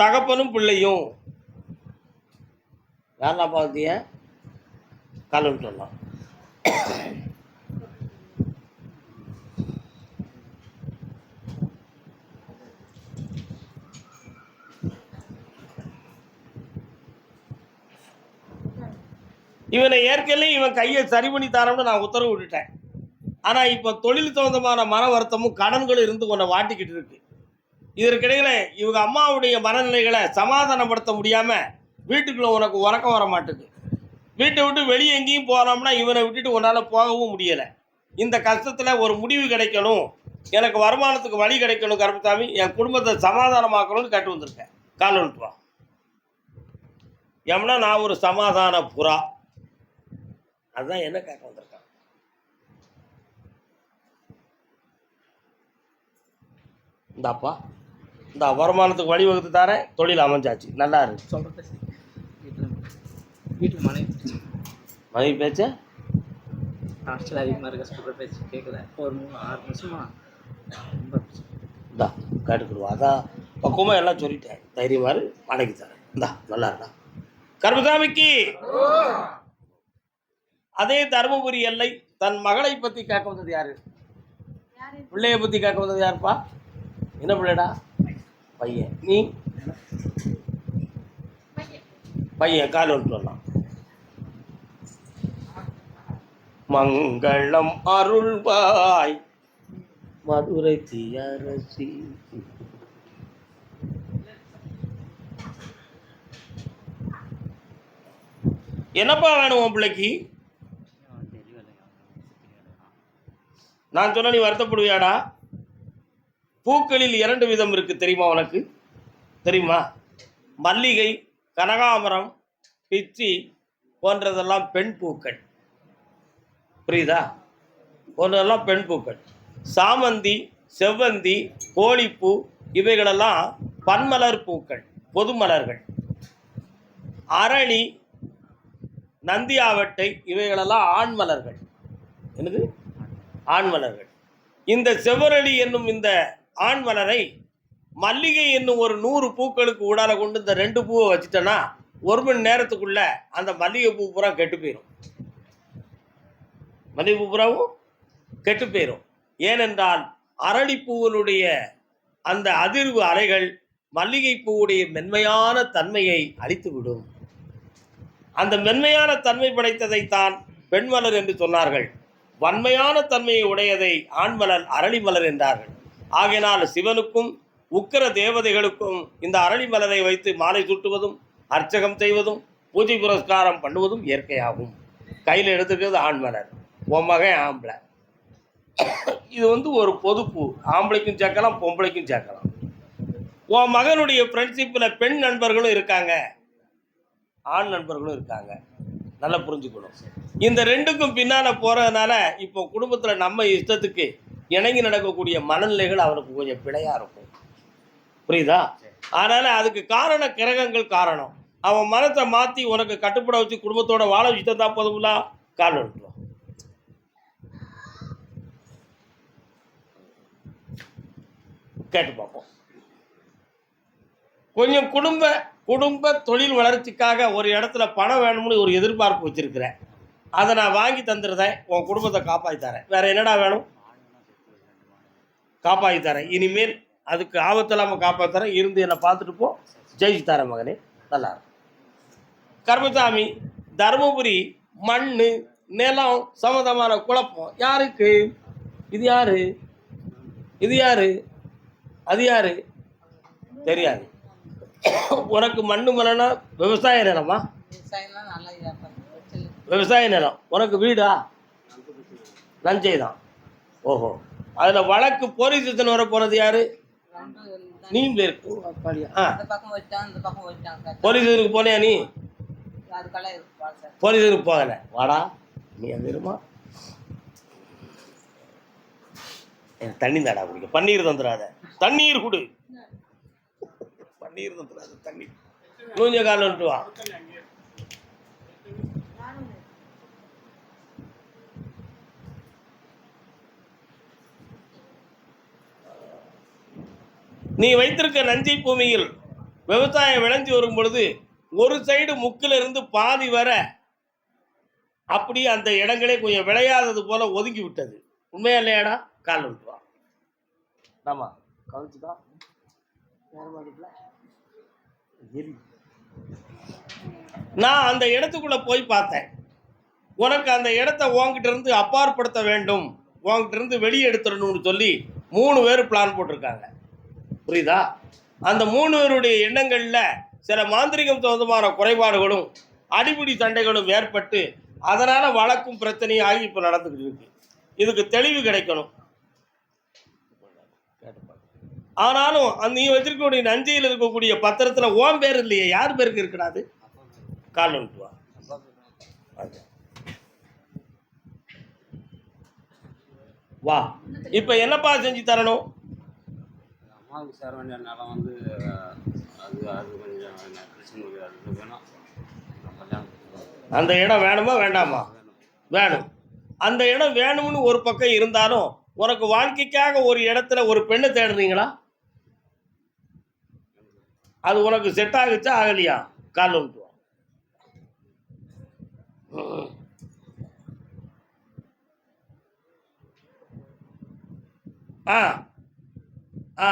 தகப்பனும் பிள்ளையும். யாரெல்லாம் பார்த்திய? காலம் சொல்லலாம் இவனை ஏற்கனவே இவன் கையை சரி பண்ணி தரோம்னு நான் உத்தரவு விட்டுட்டேன். ஆனால் இப்போ தொழில் சம்பந்தமான மன வருத்தமும் கடன்களும் இருந்து கொண்ட வாட்டிக்கிட்டு இருக்கு. இதற்கிடையில் இவங்க அம்மாவுடைய மனநிலைகளை சமாதானப்படுத்த முடியாமல் வீட்டுக்குள்ளே உனக்கு உறக்கம் வர மாட்டுது. வீட்டை விட்டு வெளியே எங்கேயும் போனோம்னா இவனை விட்டுட்டு உன்னால் போகவும் முடியலை. இந்த கஷ்டத்தில் ஒரு முடிவு கிடைக்கணும். எனக்கு வருமானத்துக்கு வழி கிடைக்கணும் கருப்பசாமி. என் குடும்பத்தை சமாதானமாக்கணும்னு கேட்டு வந்திருக்கேன். கால் வா எம்னா நான் ஒரு சமாதான புறா. அதுதான் என்ன கேட்க வந்திருக்கேன் இந்தாப்பா. இந்த வருமானத்துக்கு வழிவகுத்து தரேன். தொழில் அமைஞ்சாச்சு. நல்லா இருக்கு. சொல்கிற பேசு வீட்டில் வீட்டில் மனைவி மனைவி பேச்ச? ஹாஸ்டல் அதிகமாக இருக்க சொல்கிற பேச்சு கேட்கல ஒரு மூணு ஆறு நிமிஷமா ரொம்ப. இந்தா கேட்டுக்கிடுவா அதான் பக்குவமாக எல்லாம் சொல்லிட்டேன். தைரியமாரு வாடகைக்கு தரேன். இந்தா நல்லா இருக்கா? கருமசாமிக்கு! அதே தருமபுரி எல்லை தன் மகளை பற்றி கேட்க வந்தது யாரு? பிள்ளைய பற்றி கேட்க வந்தது யாருப்பா? என்ன பிள்ளைடா? பையன். நீ? பையன் கால் வந்துட்டு வரலாம். மங்களம் அருள்வாய் மதுரை தீயரசி. என்னப்பா வேணும் உன் பிள்ளைக்கு? நான் சொன்ன நீ வருத்தப்படுவியாடா? பூக்களில் இரண்டு விதம் இருக்கு தெரியுமா உனக்கு? தெரியுமா? மல்லிகை கனகாமரம் பிச்சி போன்றதெல்லாம் பெண் பூக்கள். புரியுதா? போன்றதெல்லாம் பெண் பூக்கள். சாமந்தி செவ்வந்தி கோழிப்பூ இவைகளெல்லாம் பன்மலர் பூக்கள் பொது மலர்கள் அரளி நந்தியாவட்டை இவைகளெல்லாம் ஆண் மலர்கள் என்னது? ஆண் மலர்கள் இந்த செவ்வரளி என்னும் இந்த ஆண் மலரை மல்லிகை என்னும் ஒரு நூறு பூக்களுக்கு ஊடால கொண்டு இந்த ரெண்டு பூவை வச்சுட்டேன்னா ஒரு மணி நேரத்துக்குள்ள அந்த மல்லிகை பூ பூரா கெட்டு போயிடும் மல்லிகை பூ பூராவும் கெட்டு போயிடும் ஏனென்றால் அரளிப்பூவனுடைய அந்த அதிர்வு அலைகள் மல்லிகை பூவுடைய மென்மையான தன்மையை அழித்துவிடும். அந்த மென்மையான தன்மை படைத்ததைத்தான் பெண்மலர் என்று சொன்னார்கள். வன்மையான தன்மையை உடையதை ஆண்மலர் அரளிமலர் என்றார்கள். ஆகையினால் சிவனுக்கும் உக்கிர தேவதைகளுக்கும் இந்த அரளி மலரை வைத்து மாலை சுட்டுவதும் அர்ச்சகம் செய்வதும் பூஜை புரஸ்காரம் பண்ணுவதும் இயற்கையாகும். கையில் எடுத்துக்கிறது ஆண்மலர் உன் மகன் ஆம்பளை. இது வந்து ஒரு பொதுப்பு. ஆம்பளைக்கும் சேர்க்கலாம் பொம்பளைக்கும் சேர்க்கலாம். உன் மகனுடைய ஃப்ரெண்ட்ஷிப்பில் பெண் நண்பர்களும் இருக்காங்க. ஆண் நண்பர்களும் இருக்காங்க. நல்லா புரிஞ்சுக்கணும். இந்த ரெண்டுக்கும் பின்னால் போகிறதுனால இப்போ குடும்பத்தில் நம்ம இஷ்டத்துக்கு இணங்கி நடக்கக்கூடிய மனநிலைகள் அவனுக்கு கொஞ்சம் பிழையாக இருக்கும். புரியுதா? அதனால் அதுக்கு காரண கிரகங்கள் காரணம். அவன் மனத்தை மாற்றி உனக்கு கட்டுப்பட வச்சு குடும்பத்தோட வாழ வச்சுட்டு தான் போதுங்களா கால் விட்டுருவான் கேட்டு பார்ப்போம். கொஞ்சம் குடும்ப குடும்ப தொழில் வளர்ச்சிக்காக ஒரு இடத்துல பணம் வேணும்னு ஒரு எதிர்பார்ப்பு வச்சிருக்கிறேன். அதை நான் வாங்கி தந்துடுறேன். உன் குடும்பத்தை காப்பாற்றி தரேன். வேறு என்னடா வேணும்? காப்பாற்றி தரேன் இனிமேல் அதுக்கு ஆபத்து இல்லாமல் காப்பாற்றி தரேன் இருந்து என்னை பார்த்துட்டு போ. ஜெயிச்சு தரேன் மகனே. நல்லா இருக்கும் கர்மசாமி தருமபுரி மண் நிலம் சம்மந்தமான குழப்பம். யாருக்கு? இது யாரு? இது யாரு? அது யாரு? தெரியாது. உனக்கு மண்ணு மலைனா விவசாய நிலமா? விவசாய நிலம். உனக்கு வீடா? நஞ்சை தான். ஓஹோ. அதில் வழக்கு போலீஸ் ஸ்டேஷன் வர போகிறது யாரு? ரெண்டு நீ இருக்கு அப்பாடியா? ஆ. போலீஸ் ஸ்டேஷனுக்கு போனியா நீ? அதுக்கெல்லாம் இருக்கு சார்? போலீஸ் போகலை? வாடா நீ இருமா. எனக்கு தண்ணி தாடா குடிக்க. பன்னீர் தந்துடாத. தண்ணீர் குடு. பன்னீர் தந்துடாத தண்ணீர். நூஞ்ச காலம் வந்துட்டு வா. நீ வைத்திருக்க நஞ்சை பூமியில் விவசாயம் விளைஞ்சு வரும் பொழுது ஒரு சைடு முக்கில் இருந்து பாதி வர அப்படியே அந்த இடங்களே கொஞ்சம் விளையாதது போல ஒதுங்கி விட்டது. உண்மையா இல்லையாடா? கால் விட்டுவா ஆமா கவனிச்சுதா நான் அந்த இடத்துக்குள்ள போய் பார்த்தேன். உனக்கு அந்த இடத்த உன்கிட்ட இருந்து அப்பாற்படுத்த வேண்டும். உன்கிட்ட இருந்து வெளியே எடுத்துடணும்னு சொல்லி மூணு பேர் பிளான் போட்டிருக்காங்க. புரியுதா? அந்த மூணுவருடைய எண்ணங்களில் சில மாந்திரிகம் சம்பந்தமான குறைபாடுகளும் அடிபிடி சண்டைகளும் ஏற்பட்டு அதனால் வழக்கும் பிரச்சனையும் ஆகி இப்போ நடந்துக்கிட்டு இருக்கு. இதுக்கு தெளிவு கிடைக்கணும். ஆனாலும் அந்த நீ வச்சிருக்கக்கூடிய நஞ்சையில் இருக்கக்கூடிய பத்திரத்தில் ஓம் பேர் இல்லையே யார் பேருக்கு இருக்கடாது கால் வந்துட்டு வா வா. இப்போ என்னப்பா செஞ்சு தரணும்? அம்மாவுக்கு சேர வேண்டிய நிலம் வந்து அது அது கொஞ்சம் பிரச்சனை அது வேணும். அந்த இடம் வேணுமா வேண்டாமா? வேணும். அந்த இடம் வேணும்னு ஒரு பக்கம் இருந்தாலும் உனக்கு வாழ்க்கைக்காக ஒரு இடத்துல ஒரு பெண்ணை தேடுறீங்களா? அது உனக்கு செட் ஆகுச்சா ஆகலையா? கால் வந்துட்டு ஆ. ஆ.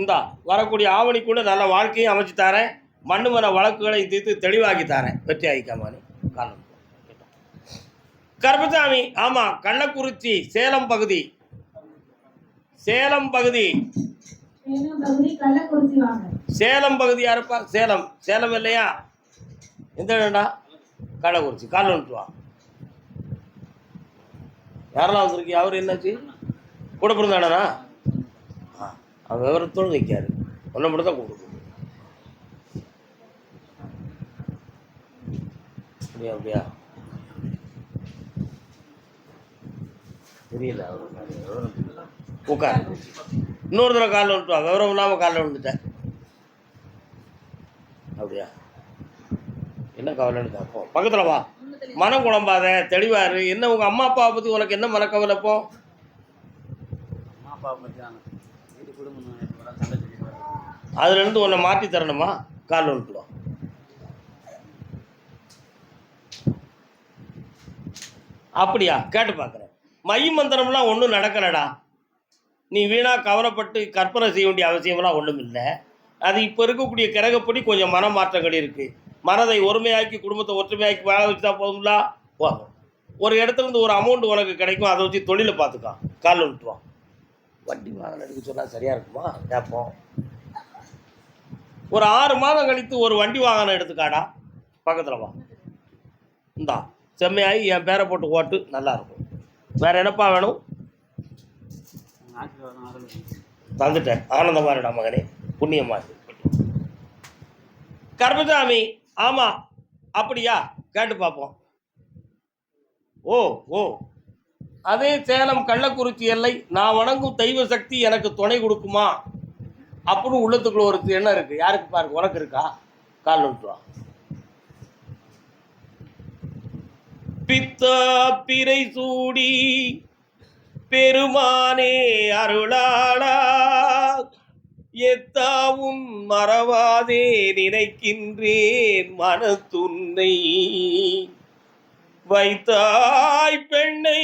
இந்தா வரக்கூடிய ஆவணிக்குள்ள நல்ல வாழ்க்கையும் அமைச்சு தரேன். மண்ணு மர வழக்குகளை தீர்த்து தெளிவாக்கி தரேன். வெற்றி ஆகிக்காமானு காலம் கருப்பசாமி ஆமா கள்ளக்குறிச்சி சேலம் பகுதி. சேலம் பகுதி. சேலம் பகுதி யாருப்பா? சேலம். சேலம் இல்லையா? எந்த இடம்டா? கள்ளக்குறிச்சி. கால் வந்துட்டு யாரெல்லாம் வந்திருக்கீங்க? அவர் என்னாச்சு? கூட பிறந்தாடனா அவன் விவரத்தோடு நிற்காரு ஒன்றை மட்டும் தான் கூப்பிடுது அப்படியா அப்படியா? புரியல உட்கார். இன்னொரு தடவை காலில் வந்துட்டு விவரம் இல்லாமல் காலில் வந்துட்டேன் அப்படியா? என்ன கவலைன்னு கேட்போம். பக்கத்தில் வா. மனம் குழம்பாத தெளிவாரு என்ன உங்கள் அம்மா அப்பாவை பற்றி உனக்கு என்ன மனக்கவலை அம்மா அப்பாவை பற்றி அதுலேருந்து உன்னை மாற்றி தரணுமா? கால் வந்துட்டு அப்படியா? கேட்டு பார்க்குறேன் மை மந்திரம்லாம் ஒன்றும் நடக்கலடா. நீ வீணாக கவலைப்பட்டு கற்பனை செய்ய வேண்டிய அவசியம்லாம் ஒன்றும் இல்லை. அது இப்போ இருக்கக்கூடிய கிரகப்படி கொஞ்சம் மன மாற்றங்கள் இருக்குது மனதை ஒருமையாக்கி குடும்பத்தை ஒற்றுமையாக்கி வாழ வச்சுட்டா போதும்ல? போதும். ஒரு இடத்துல இருந்து ஒரு அமௌண்ட் உனக்கு கிடைக்கும். அதை வச்சு தொழிலை பார்த்துக்கான் கால் விட்டுருவான் வண்டி வாகனம் எடுக்க சொன்னால் சரியாக இருக்குமா? கேட்போம் ஒரு ஆறு மாதம் கழித்து ஒரு வண்டி வாகனம் எடுத்துக்காடா? பக்கத்தில் வா. இந்தா செம்மையாகி என் பேரை போட்டு ஓட்டு நல்லா இருக்கும். வேற என்னப்பா வேணும்? தந்துட்டேன். ஆனந்தமாரிடா மகனே. புண்ணியமா கர்மசாமி ஆமாம் அப்படியா? கேட்டு பார்ப்போம் ஓ ஓ. அதே சேலம் கள்ளக்குறிச்சி எல்லை நான் வணங்கும் தெய்வ சக்தி எனக்கு துணை கொடுக்குமா? அப்படின்னு உள்ளத்துக்குள்ள ஒரு எண்ணம் இருக்கு? யாருக்கு பாருங்க உனக்கு இருக்கா? கால் விட்டு பித்தா பிறை சூடி பெருமானே அருளாளா எத்தாவும் மறவாதே நினைக்கின்றேன் மனத்துன்னை. வைத்தாய் பெண்ணை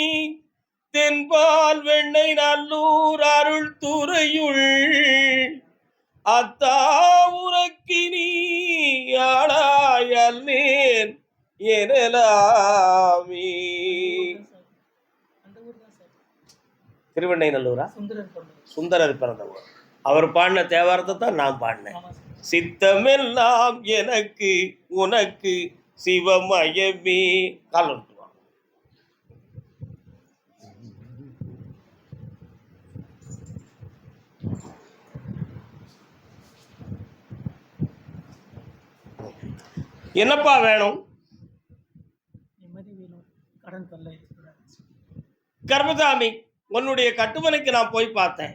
தென்பால் வெண்ணை நல்லூர் அருள் துறையுள். அத்தா உனக்கினி ஆளாய் அல்லேன் எனலாமே. திருவெண்ணை நல்லூரா? சுந்தரர் பிறந்த ஊர் அவர் பாடின தேவாரத்தை தான் நான் பாடினேன். சித்தமெல்லாம் எனக்கு உனக்கு சிவமயமே. கால் வந்துட்டு வா. என்னப்பா வேணும். கர்மசாமி உன்னுடைய கட்டுமனைக்கு நான் போய் பார்த்தேன்.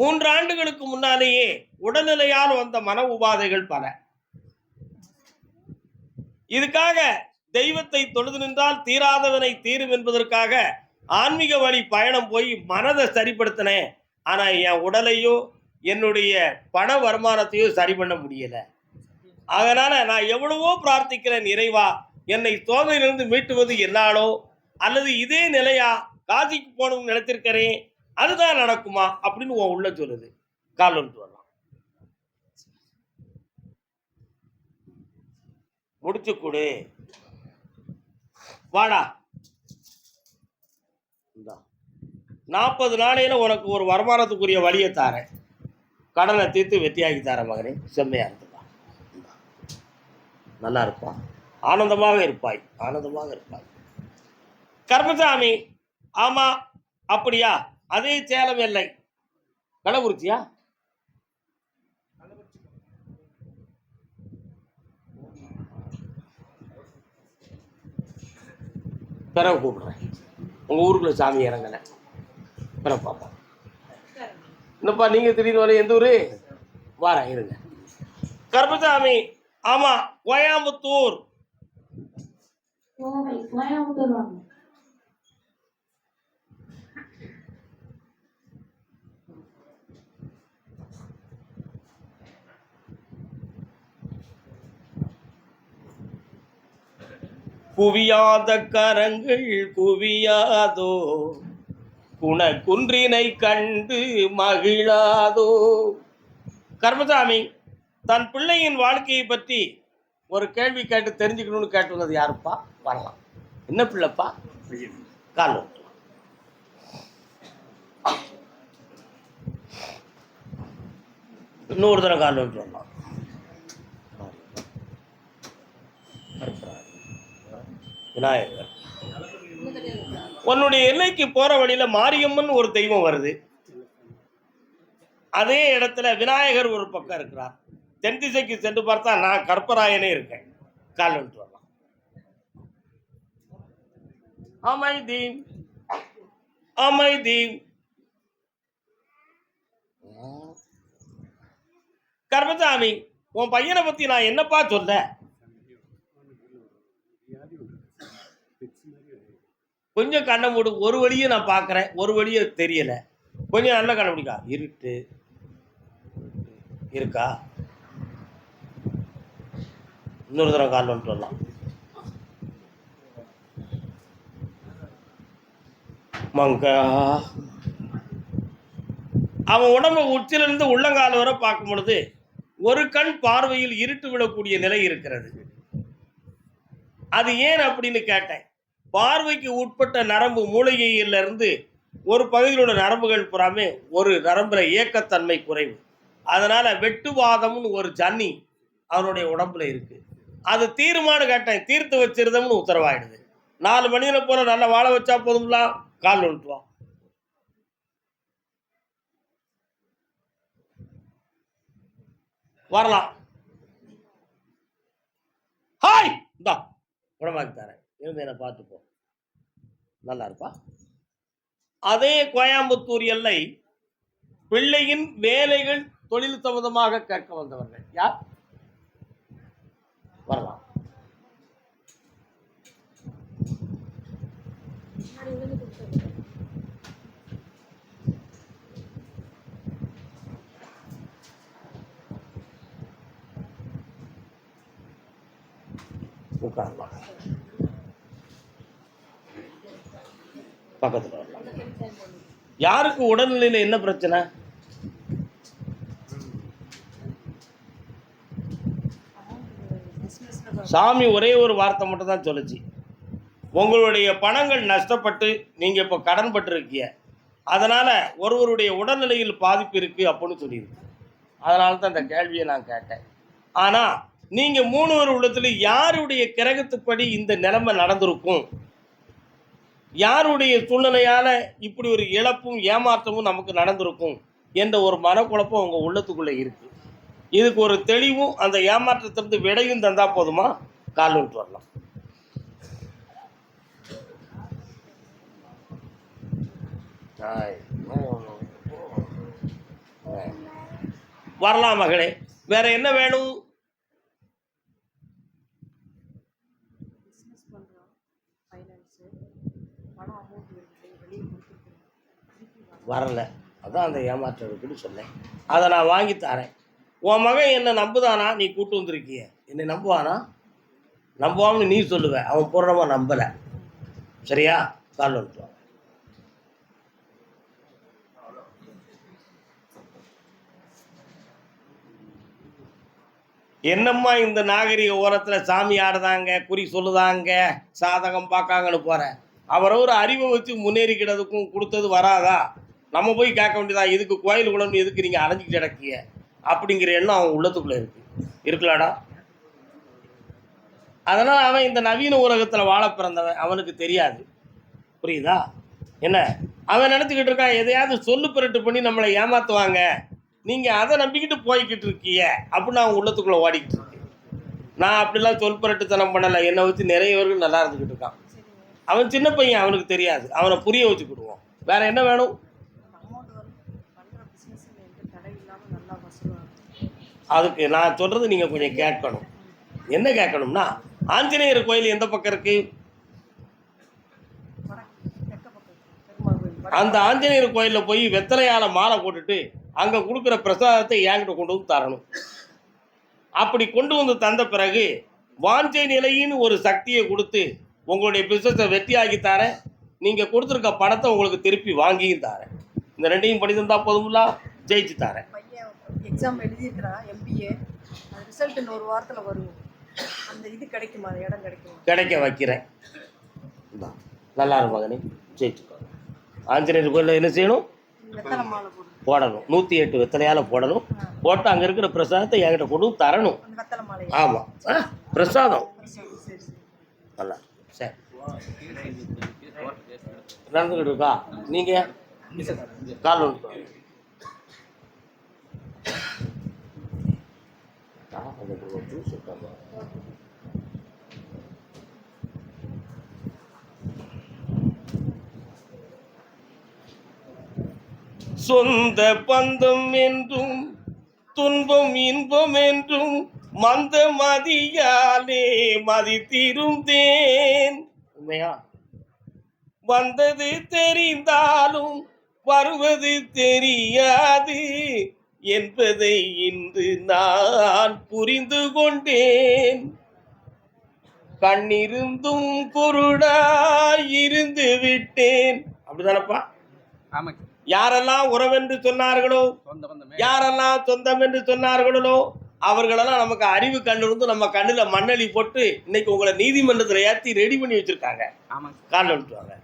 மூன்று ஆண்டுகளுக்கு முன்னாலேயே உடல்நிலையால் வந்த மன உபாதைகள் பல. இதுக்காக தெய்வத்தை தொழுது நின்றால் தீராதவனை தீரும் என்பதற்காக ஆன்மீக வழி பயணம் போய் மனதை சரிப்படுத்தினேன். ஆனா என் உடலையோ என்னுடைய பண வருமானத்தையும் சரி பண்ண முடியல. அதனால நான் எவ்வளவோ பிரார்த்திக்கிறேன் இறைவா. என்னை சோதனையிலிருந்து மீட்டுவது என்னாலோ? அல்லது இதே நிலையா? காசிக்கு போகணும்னு நினைத்திருக்கிறேன். அதுதான் நடக்குமா? அப்படின்னு உன் உள்ள சொல்லுது. கால் வந்துட்டு வரலாம். முடிச்சு கொடு வாடா நாற்பது நாளையில உனக்கு ஒரு வருமானத்துக்குரிய வழியை தாரேன். கடனை தீர்த்து வெற்றியாக்கி தரேன் மகனே. செம்மையா நல்லா இருப்பான் ஆனந்தமாக இருப்பாய். ஆனந்தமாக இருப்பாய். கர்மசாமி ஆமா அப்படியா? அதே சேலம் எல்லை. கள்ளக்குறிச்சியா பிறகு கூப்பிடுறேன். உங்க ஊருக்குள்ள சாமி இறங்கல பிறகு பார்ப்போம். என்னப்பா நீங்க திடீர்னு வர எந்த ஊரு? வாரேன் இருங்க. கருப்பசாமி ஆமா கோயம்புத்தூர். குவியாத கரங்கள் குவியாதோ குணக்குன்றினை கண்டு மகிழாதோ. கர்மசாமி தன் பிள்ளையின் வாழ்க்கையை பற்றி ஒரு கேள்வி கேட்டு தெரிஞ்சுக்கணும்னு கேட்டு வந்தது யாருப்பா? வரலாம். என்ன பிள்ளைப்பா? கால் இன்னொரு தடவை கால் விட்டு வரலாம் விநாயகர். உன்னுடைய எல்லைக்கு போற வழியில மாரியம்மன் ஒரு தெய்வம் வருது. அதே இடத்துல விநாயகர் ஒரு பக்கம் இருக்கிறார். தென் திசைக்கு சென்று பார்த்தா நான் கற்பராயனே இருக்கேன். கால் வந்துட்டு வரலாம். அமைதி அமைதி கர்மசாமி உன் பையனை பத்தி நான் என்னப்பா சொல்ல? கொஞ்சம் கண்ணை மூடு. ஒரு வழியை நான் பார்க்குறேன். ஒரு வழியை தெரியலை. கொஞ்சம் நல்ல கண்டுபிடிக்கா. இருட்டு. இருக்கா? இன்னொரு தடவை கால் வந்துட்டு வரலாம். மங்கா. அவன் உடம்பு உச்சிலிருந்து உள்ளங்கால் வரை பார்க்கும் பொழுது ஒரு கண் பார்வையில் இருட்டு விடக்கூடிய நிலை இருக்கிறது. அது ஏன் அப்படின்னு கேட்டேன். பார்வைக்கு உட்பட்ட நரம்பு மூளையிலிருந்து ஒரு பகுதியிலோட நரம்புகள் புறாமே ஒரு நரம்புல இயக்கத்தன்மை குறைவு. அதனால வெட்டுவாதம்னு ஒரு ஜன்னி அவனுடைய உடம்புல இருக்கு. அது தீர்மானம் கேட்டேன் தீர்த்து வச்சிருந்தோம்னு உத்தரவாயிடுது. நாலு மணியில் போல நல்லா வாழ வச்சா போதும்லாம் கால் விட்டுருவான் வரலாம். ஹாய்! இந்தா குணமாக்கி தரேன். இருந்து என்னை பார்த்துப்போ நல்லா இருப்பா அதே கோயம்புத்தூர் எல்லை பிள்ளையின் வேலைகள் தொழில் சம்பந்தமாக கேட்க வந்தவர்கள். யார் வரலாம் உட்காரலாம் பக்கத்துல யாருக்கு உடல்நிலையில என்ன பிரச்சனை? சாமி ஒரே ஒரு வார்த்தை மட்டும் தான் சொல்லுச்சு. உங்களுடைய பணங்கள் நஷ்டப்பட்டு நீங்கள் இப்போ கடன் பட்டிருக்கீங்க. அதனால் ஒருவருடைய உடல்நிலையில் பாதிப்பு இருக்குது அப்படின்னு சொல்லியிருக்கு. அதனால தான் இந்த கேள்வியை நான் கேட்டேன். ஆனால் நீங்கள் மூணு உள்ளத்தில் யாருடைய கிரகத்துப்படி இந்த நிலைமை நடந்திருக்கும்? யாருடைய சூழ்நிலையால் இப்படி ஒரு இழப்பும் ஏமாற்றமும் நமக்கு நடந்திருக்கும் என்ற ஒரு மனக்குழப்பம் உங்கள் உள்ளத்துக்குள்ளே இருக்குது இதுக்கு ஒரு தெளிவும் அந்த ஏமாற்றத்திலிருந்து விடையும் தந்தால் போதுமா? கால் விட்டு வரலாம். வரலாம் மகளே. வேற என்ன வேணும்? வரல. அது அதான் அந்த ஏமாற்றம் இருக்குன்னு சொன்னேன். அதை நான் வாங்கி தரேன். உன் மகன் என்னை நம்புதானா? நீ கூட்டு வந்திருக்கிய. என்னை நம்புவானா? நம்புவான்னு நீ சொல்லுவ. அவன் பூர்ணமாக நம்பலை. சரியா? கால் வந்துட்டு என்னம்மா இந்த நாகரிக ஓரத்தில் சாமி ஆடுதாங்க குறி சொல்லுதாங்க சாதகம் பார்க்காங்கன்னு போகிறேன் அவரை ஒரு அறிவை வச்சு முன்னேறிக்கிறதுக்கும் கொடுத்தது வராதா? நம்ம போய் கேட்க வேண்டியதா? இதுக்கு கோயில் குளம் எதுக்கு நீங்கள் அலைஞ்சிக்கிட்டு கிடக்கிய அப்படிங்கிற எண்ணம் அவன் உள்ளத்துக்குள்ளே இருக்கு. இருக்கலாடா. அதனால் அவன் இந்த நவீன உலகத்தில் வாழ பிறந்தவன். அவனுக்கு தெரியாது. புரியுதா? என்ன? அவன் நினச்சிக்கிட்டு இருக்கான் எதையாவது சொல்லு பிரட்டு பண்ணி நம்மளை ஏமாற்றுவாங்க நீங்கள் அதை நம்பிக்கிட்டு போய்கிட்டு இருக்கீங்க. அப்படின்னு அவன் உள்ளத்துக்குள்ளே ஓடிக்கிட்டு இருக்கு நான் அப்படிலாம் சொல்பரட்டுத்தனம் பண்ணலை. என்னை வச்சு நிறையவர்கள் நல்லா இருந்துக்கிட்டு இருக்கான். அவன் சின்ன பையன் அவனுக்கு தெரியாது. அவனை புரிய வச்சுக்கிடுவோம் வேற என்ன வேணும்? அதுக்கு நான் சொல்கிறது நீங்கள் கொஞ்சம் கேட்கணும். என்ன கேட்கணும்னா ஆஞ்சநேயர் கோயில் எந்த பக்கம் இருக்குது அந்த ஆஞ்சநேயர் கோயிலில் போய் வெத்தலையால மாலை போட்டுட்டு அங்கே கொடுக்குற பிரசாதத்தை என்கிட்ட கொண்டு வந்து தரணும். அப்படி கொண்டு வந்து தந்த பிறகு வாஞ்சை நிலையின்னு ஒரு சக்தியை கொடுத்து உங்களுடைய பிஸ்னஸை வெற்றியாக்கி தரேன். நீங்கள் கொடுத்துருக்க பணத்தை உங்களுக்கு திருப்பி வாங்கியும் தரேன். இந்த ரெண்டையும் தந்தா போதுங்களா ஜெயிச்சு தரேன். எக்ஸாம் எழுதியிருக்கிறான் எம்பிஏ ரிசல்ட் இன்னும் ஒரு வாரத்தில் வரும். அந்த இது கிடைக்குமா? இடம் கிடைக்குமா? கிடைக்க வைக்கிறேன். நல்லா இருக்கும் மகனே. ஜெயிச்சுக்கோ. ஆஞ்சநேயர் கோயிலில் என்ன செய்யணும்? வெத்தலை மாலை போடும் போடணும். நூற்றி எட்டு வெத்தலையால் போடணும். போட்டு அங்கே இருக்கிற பிரசாதத்தை என்கிட்ட கொண்டு தரணும். ஆமாம் பிரசாதம். சரி சரி நல்லா. சரி. நடந்துக்கிட்டு இருக்கா? நீங்கள் கால் ஒன்று சொந்த பந்தம் என்றும் துன்பம் இன்பம் என்றும் மந்த மதியாலே மதித்திருந்தேன். உண்மையா? வந்தது தெரிந்தாலும் வருவது தெரியாது என்பதை இன்று நான் புரிந்து கொண்டேன். கண்ணிருந்தும் குருடாய் இருந்து விட்டேன். அப்படிதானப்பா? ஆமாம் யாரெல்லாம் உறவென்று சொன்னார்களோ யாரெல்லாம் சொந்தம். என்று சொன்னார்களோ அவர்களெல்லாம் நமக்கு அறிவு கண்ணிருந்து நம்ம கண்ணில் மண்ணளி போட்டு இன்னைக்கு உங்களை நீதிமன்றத்தில் ஏற்றி ரெடி பண்ணி வச்சிருக்காங்க. காலில் விட்டுருவாங்க.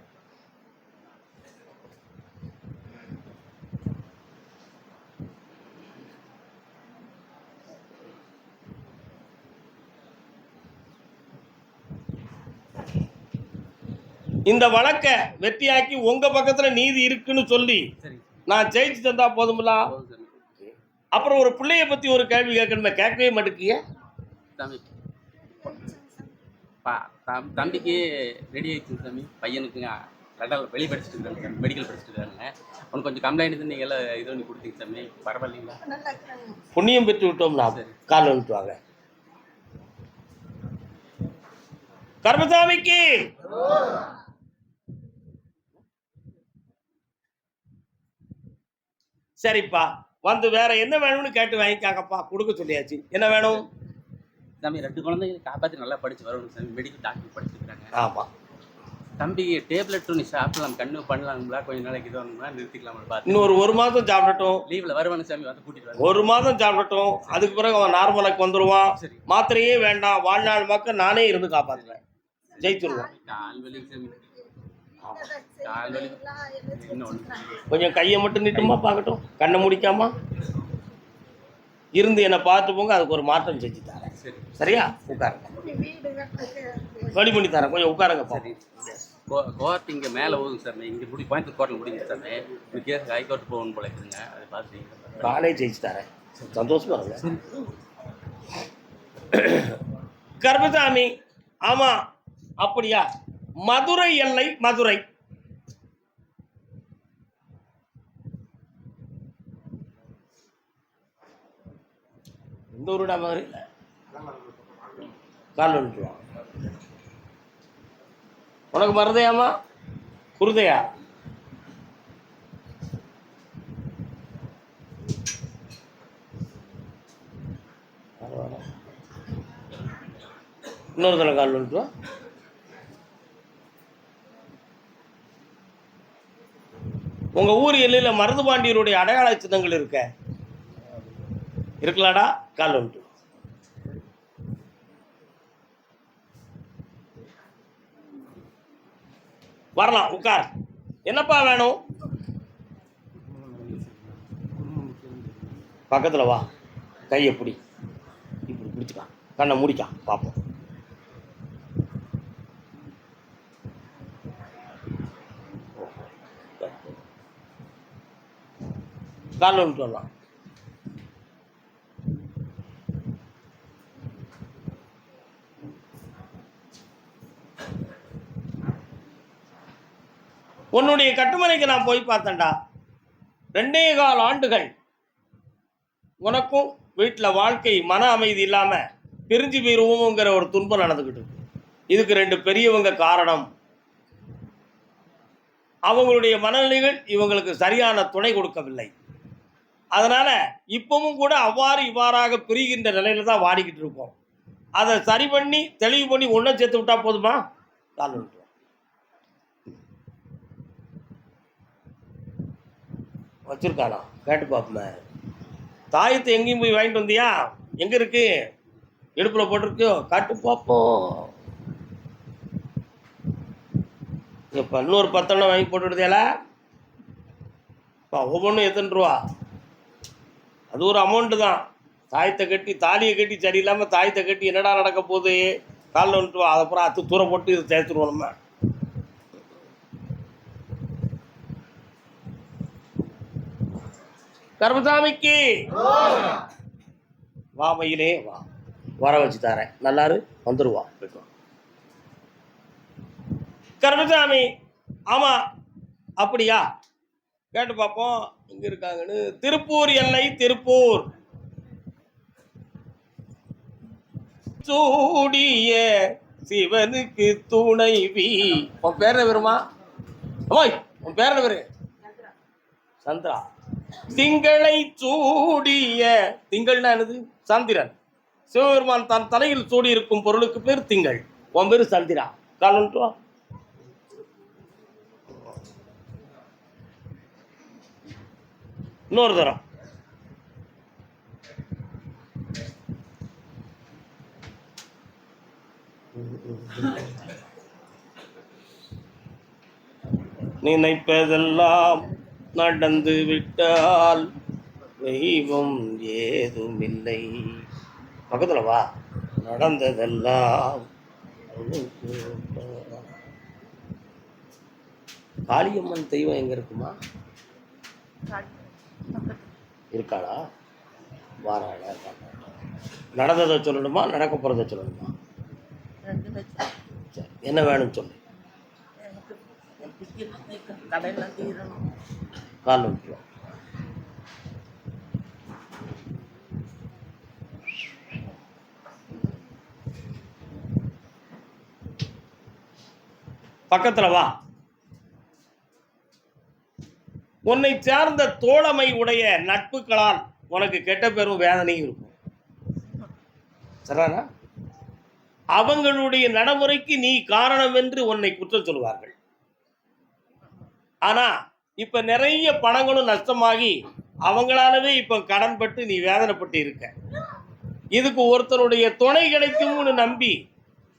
இந்த வழக்கை வெற்றியாக்கி உங்க பக்கத்துல நீதி இருக்குன்னு சொல்லி நான் ஜெயிச்சு தந்தா போதுங்களா போதும் சாமி. அப்புறம் ஒரு பிள்ளைய பத்தி ஒரு கேள்வி கேட்கணுமே. கேட்கவே தம்- தம்பிக்கு ரெடி ஆயிடுச்சு சாமி. பையனுக்குங்க ரெண்டாவது வெளியே படிச்சுட்டு இருக்காங்க மெடிக்கல் படிச்சுட்டு இருக்காங்க அவனுக்கு கொஞ்சம் கம்ப்ளைண்ட் நீங்கள் எல்லாம் இது பண்ணி கொடுத்தீங்க சாமி. பரவாயில்லைங்களா? புண்ணியம் பெற்று விட்டோம்னா. கால் வந்துட்டுவாங்க கர்மசாமிக்கு! சரிப்பா வந்து வேற என்ன வேணும்னு கேட்டு வாங்கிக்காங்கப்பா கொடுக்க சொல்லியாச்சு. என்ன வேணும்? சாமி ரெண்டு குழந்தைங்க காப்பாற்றி நல்லா படிச்சு வரணும் சாமி மெடிக்கல் டாக்டர் படிச்சுருக்காங்க ஆமா. தம்பிக்கு டேப்லெட் ஒன்று சாப்பிடலாம் கண்ணு பண்ணலாங்களா கொஞ்ச நாளைக்கு இது வரணுங்களா நிறுத்திக்கலாமா பார்த்து. இன்னொரு ஒரு மாதம் சாப்பிடட்டும். லீவில் வருவானு சாமி வந்து கூட்டிட்டு ஒரு மாதம் சாப்பிடட்டும். அதுக்கு பிறகு அவன் நார்மலுக்கு வந்துடுவான் சரி. மாத்திரையே வேண்டாம். வாழ்நாள் மக்கள் நானே இருந்து காப்பாற்றுவேன் ஜெயிச்சிருவான் கால் வலி சாமி. கொஞ்சம் கையை மட்டும் நீட்டுமா பார்க்கட்டும். கண்ணை முடிக்காம. இருந்து என்னை பார்த்து போங்க அதுக்கு ஒரு மாற்றம் செஞ்சு தரேன். சரி. சரியா? உட்காருங்க. ரெடி பண்ணி தரேன். கொஞ்சம் உட்காருங்க சரி. கோர்ட் இங்கே மேலே ஓதுங்க சார். இங்கே முடி கோயம்புத்தூர் கோர்ட்டில் முடிங்க சார். கேஸ் ஹைகோர்ட் போகணும் போல இருக்குதுங்க அதை பார்த்து நானே ஜெயிச்சு தரேன். சந்தோஷமா இருங்க. கர்மசாமி ஆமா அப்படியா? மதுரை எல்லை மதுரை. எந்த ஊருடா மாதிரி கால் விட்டுருவான் உனக்கு மருதையாமா குருதையா? இன்னொரு தடவை கால் விட்டுருவான் உங்கள் ஊர் எல்லையில் மருதுபாண்டியருடைய அடையாள சின்னங்கள் இருக்க? இருக்கலாடா? கால் உண்டு வரலாம் உட்கார். என்னப்பா வேணும்? பக்கத்தில் வா. கையை பிடி. இப்படி பிடிச்சிக்கா. கண்ணை முடிக்கா. பார்ப்போம் காலில் விட்டு வரலாம் உன்னுடைய கட்டுமனைக்கு நான் போய் பார்த்தேன்டா. ரெண்டே கால் ஆண்டுகள். உனக்கும் வீட்டில் வாழ்க்கை மன அமைதி இல்லாமல் பிரிஞ்சு போயிருவோங்கிற ஒரு துன்பம் நடந்துக்கிட்டு இதுக்கு ரெண்டு பெரியவங்க காரணம். அவங்களுடைய மனநிலைகள் இவங்களுக்கு சரியான துணை கொடுக்கவில்லை. அதனால இப்பவும் கூட அவ்வாறு இவ்வாறாக பிரிகின்ற நிலையில தான் வாடிக்கிட்டு இருக்கோம். அதை சரி பண்ணி தெளிவு பண்ணி ஒன்றும் சேர்த்து விட்டா போதுமா? கால் விட்டு கேட்டு பார்ப்போமே. தாயத்தை எங்கேயும் போய் வாங்கிட்டு வந்தியா? எங்க இருக்கு? இடுப்புல போட்டிருக்கு. காட்டு பார்ப்போம். இப்போ இன்னொரு பத்தெண்ணம் வாங்கி போட்டுடுதியால ஒவ்வொன்றும் எத்தனை ரூபா? அது ஒரு அமௌண்ட்டு தான். தாயத்தை கட்டி தாலியை கட்டி சரியில்லாமல் தாயத்தை கட்டி என்னடா நடக்க போகுது? காலில் வந்துட்டு வா அதை அப்புறம் அத்து தூரம் போட்டு இதை சேர்த்துருவோம் நம்ம. கர்மசாமிக்கு. வா மயிலே வா. வர வச்சு தரேன். நல்லாரு வந்துருவா போயிட்டு கர்மசாமி ஆமா அப்படியா? கேட்டு பார்ப்போம் எங்க இருக்காங்கன்னு? திருப்பூர் எல்லை திருப்பூர். சூடிய சிவனுக்கு துணைவி உன் பேர் என்ன வருமா ஓய் உன் பேர் என்ன பேரு? சந்திரா. திங்களை சூடிய திங்கள்னா என்னது? சந்திரன். சிவபெருமான் தன் தலையில் சூடி இருக்கும் பொருளுக்கு பேர் திங்கள். உன் பேரு சந்திரா. காலன்ட்டு இன்னொரு தரம். நினைப்பதெல்லாம் நடந்து விட்டால் தெய்வம் ஏதுமில்லை. பக்கத்தில் வா. நடந்ததெல்லாம் காளியம்மன் தெய்வம் எங்க இருக்குமா? இருக்காளா? வாராளா? நடந்ததை சொல்லணுமா? நடக்க போகிறத சொல்லணுமா? சரி என்ன வேணும்னு சொல்லு. கால் விட்டுருவோம் பக்கத்துல வா. உன்னை சார்ந்த தோழமை உடைய நட்புகளால் உனக்கு கெட்ட பெரும் வேதனையும் இருக்கும். சரிதானா? அவங்களுடைய நடைமுறைக்கு நீ காரணம் என்று உன்னை குற்றம் சொல்வார்கள். ஆனா இப்ப நிறைய பணங்களும் நஷ்டமாகி அவங்களாலவே இப்ப கடன்பட்டு நீ வேதனைப்பட்டு இருக்க. இதுக்கு ஒருத்தருடைய துணை கிடைக்கும்னு நம்பி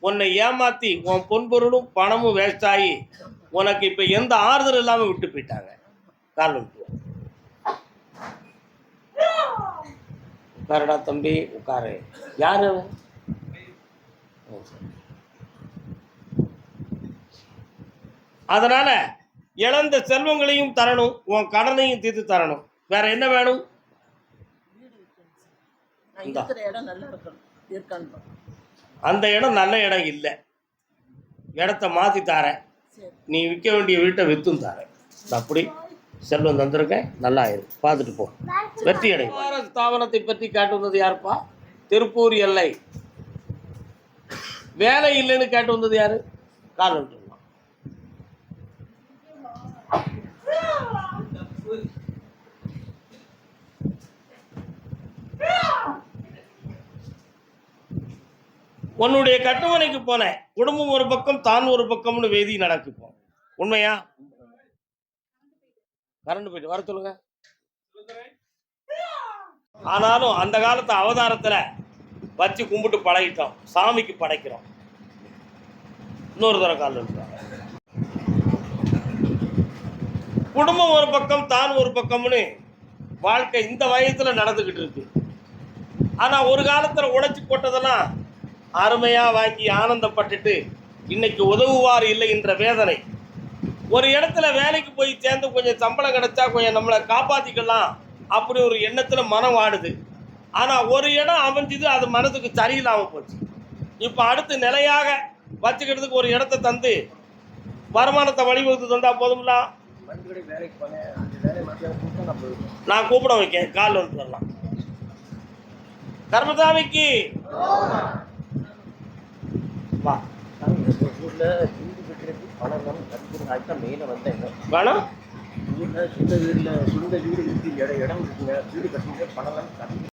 உன்னை ஏமாத்தி உன் பொன்பொருளும் பணமும் வேஸ்ட் ஆகி உனக்கு இப்ப எந்த ஆறுதல் இல்லாம விட்டு போயிட்டாங்க. காரணம் உட்காருடா தம்பி உட்காரு. யாரு. அதனால இழந்த செல்வங்களையும் தரணும் உன் கடனையும் தீர்த்து தரணும். வேற என்ன வேணும்? அந்த இடம் நல்ல இடம் இல்லை. இடத்த மாற்றி தாரேன். நீ விற்க வேண்டிய வீட்டை விற்றும் தாரேன். அப்படி செல்வம் தந்திருக்கேன் நல்லா இரு பார்த்துட்டு போ. வெற்றி அடை. ஸ்தாபனத்தை பற்றி கேட்டு வந்தது யாருப்பா? திருப்பூர் எல்லை. வேலை இல்லைன்னு கேட்டு வந்தது யாரு காரணம் உன்னுடைய கட்டுமனைக்கு போனேன் குடும்பம் ஒரு பக்கம் தான் ஒரு பக்கம்னு வேதி நடக்குப்போம். உண்மையா? கரண்ட் போயிட்டு வர சொல்லுங்க. ஆனாலும் அந்த காலத்து அவதாரத்துல வச்சு கும்பிட்டு பழகிட்டோம். சாமிக்கு படைக்கிறோம். இன்னொரு தர கால் குடும்பம் ஒரு பக்கம் தான் ஒரு பக்கம்னு வாழ்க்கை இந்த வயசுல நடந்துகிட்டு இருக்கு. ஆனா ஒரு காலத்துல உழைச்சி போட்டதெல்லாம் அருமையா வாங்கி ஆனந்தப்பட்டுட்டு இன்னைக்கு உதவுவார் இல்லை என்ற வேதனை. ஒரு இடத்துல வேலைக்கு போய் சேர்ந்து கொஞ்சம் சம்பளம் கிடைச்சா கொஞ்சம் நம்மளை காப்பாற்றிக்கலாம் அப்படி ஒரு எண்ணத்தில் மனம் வாடுது. ஆனால் ஒரு இடம் அமைஞ்சுது அது மனதுக்கு சரியில்லாமல் போச்சு. இப்போ அடுத்து நிலையாக வச்சுக்கிறதுக்கு ஒரு இடத்த தந்து வருமானத்தை வழிவகுத்து தந்தால் போதும்ல நான் கூப்பிட வைக்கேன் கால் வந்து வரலாம் கர்மசாமிக்கு. வா. ஊர்ல வீடு கட்டுறதுக்கு பணம் தான் கட்டுறதுக்கு மேல வந்தேன் வேணும் ஊர்ல சொந்த வீடு இருக்கு. இடம் இருக்குங்க வீடு கட்டுறது பணம்